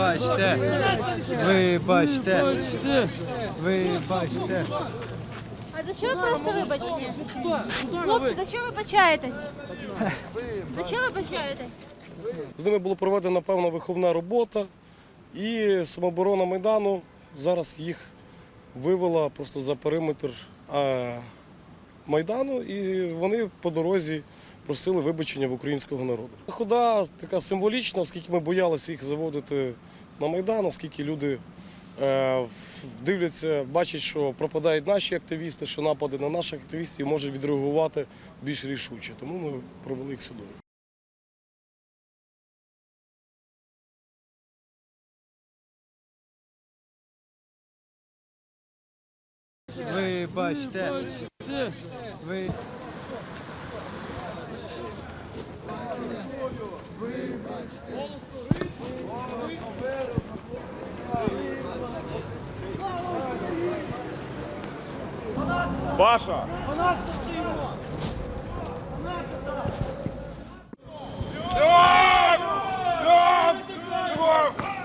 Вибачте. Вибачте. Вибачте. А за що ви просто вибачені? Хлопці, за що ви вибачаєтесь? За що ви вибачаєтесь? З ними була проведена певна виховна робота, і самооборона Майдану зараз їх вивела просто за периметр Майдану, і вони по дорозі просили вибачення в українського народу. Хода така символічна, оскільки ми боялися їх заводити на Майдан, оскільки люди е, дивляться, бачать, що пропадають наші активісти, що напади на наших активістів можуть відреагувати більш рішуче. Тому ми провели їх сюди. Вийти! Вийти! Паша! Льон! Льон! Льон!